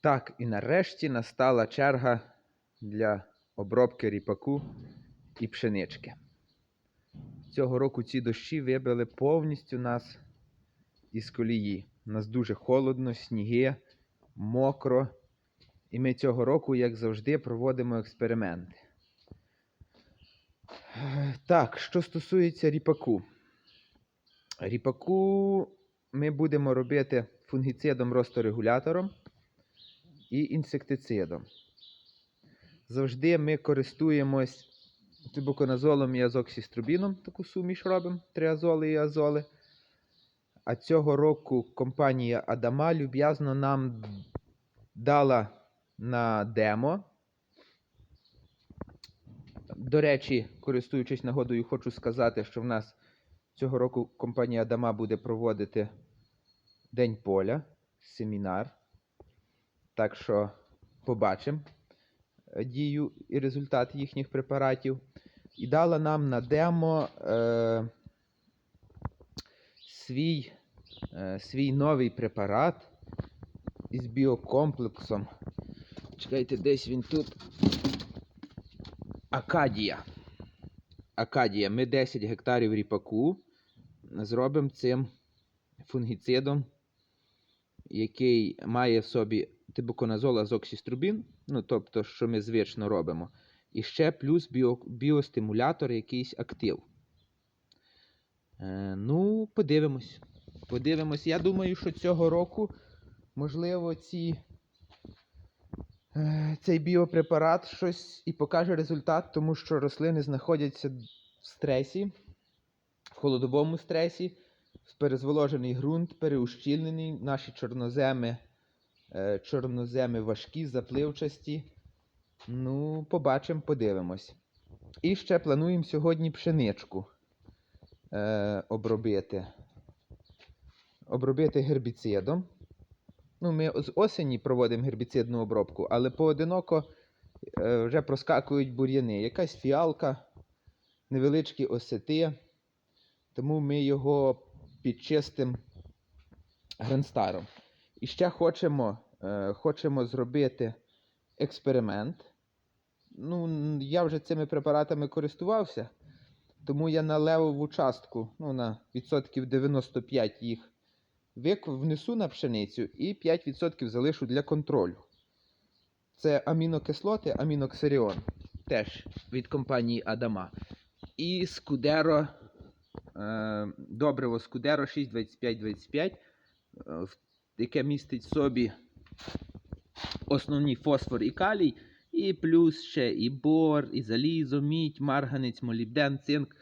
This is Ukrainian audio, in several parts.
Так, і нарешті настала черга для обробки ріпаку і пшенички. Цього року ці дощі вибили повністю нас із колії. У нас дуже холодно, сніги, мокро. І ми цього року, як завжди, проводимо експерименти. Так, що стосується ріпаку. Ріпаку ми будемо робити фунгіцидом росторегулятором і інсектицидом. Завжди ми користуємось тибуконазолом і азоксіструбіном, таку суміш робимо, три азоли і азоли. А цього року компанія Адама люб'язно нам дала на демо. До речі, користуючись нагодою, хочу сказати, що в нас цього року компанія Адама буде проводити День поля, семінар. Так що побачимо дію і результат їхніх препаратів. І дала нам на демо е, свій, е, свій новий препарат із біокомплексом. Чекайте, десь він тут. Акадія. Акадія. Ми 10 гектарів ріпаку зробимо цим фунгіцидом, який має в собі тибуконазол азоксіструбін, ну тобто, що ми звично робимо. І ще плюс біо, біостимулятор, якийсь актив. Е, ну, подивимось. Подивимось. Я думаю, що цього року, можливо, ці, е, цей біопрепарат щось і покаже результат, тому що рослини знаходяться в стресі, в холодовому стресі, в перезволожений ґрунт, переущільнений, наші чорноземи, чорноземи важкі, запливчасті. Ну, побачимо, подивимось. І ще плануємо сьогодні пшеничку е, обробити. Обробити гербіцидом. Ну, ми з осені проводимо гербіцидну обробку, але поодиноко е, вже проскакують бур'яни. Якась фіалка, невеличкі осети. Тому ми його підчистимо гренстаром. І ще хочемо, е, хочемо зробити експеримент. Ну, я вже цими препаратами користувався, тому я на левову частку, ну, на відсотків 95 їх внесу на пшеницю і 5% залишу для контролю. Це амінокислоти, аміноксеріон, теж від компанії Адама. І Скудеро, е, добриво Скудеро 62525, е, в- яке містить в собі основні фосфор і калій, і плюс ще і бор, і залізо, мідь, марганець, молібден, цинк.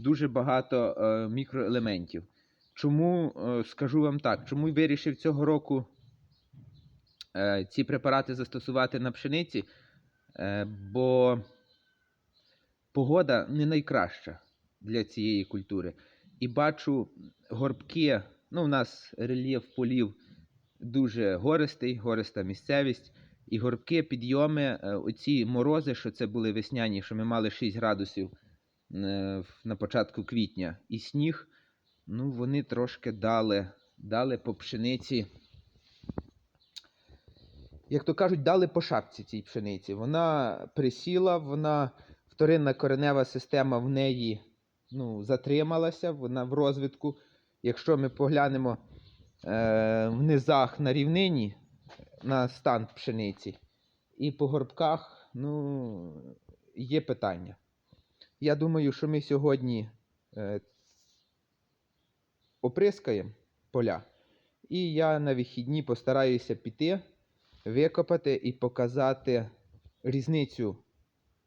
Дуже багато е, мікроелементів. Чому е, скажу вам так, чому вирішив цього року е, ці препарати застосувати на пшениці? Е, бо погода не найкраща для цієї культури. І бачу горбки, ну, у нас рельєф полів дуже гористий, гориста місцевість. І горбки, підйоми, е, оці морози, що це були весняні, що ми мали 6 градусів е, на початку квітня, і сніг, ну, вони трошки дали, дали по пшениці. Як то кажуть, дали по шапці цій пшениці. Вона присіла, вона вторинна коренева система в неї ну, затрималася, вона в розвитку. Якщо ми поглянемо в низах на рівнині на стан пшениці, і по горбках, ну, є питання. Я думаю, що ми сьогодні е, оприскаємо поля, і я на вихідні постараюся піти, викопати і показати різницю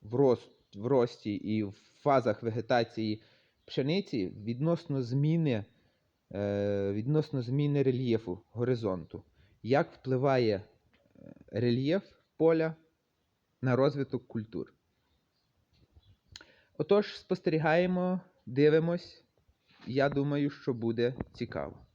в, рост, в рості і в фазах вегетації пшениці відносно зміни, е, відносно зміни рельєфу горизонту. Як впливає е, рельєф поля на розвиток культур. Отож, спостерігаємо, дивимось. Я думаю, що буде цікаво.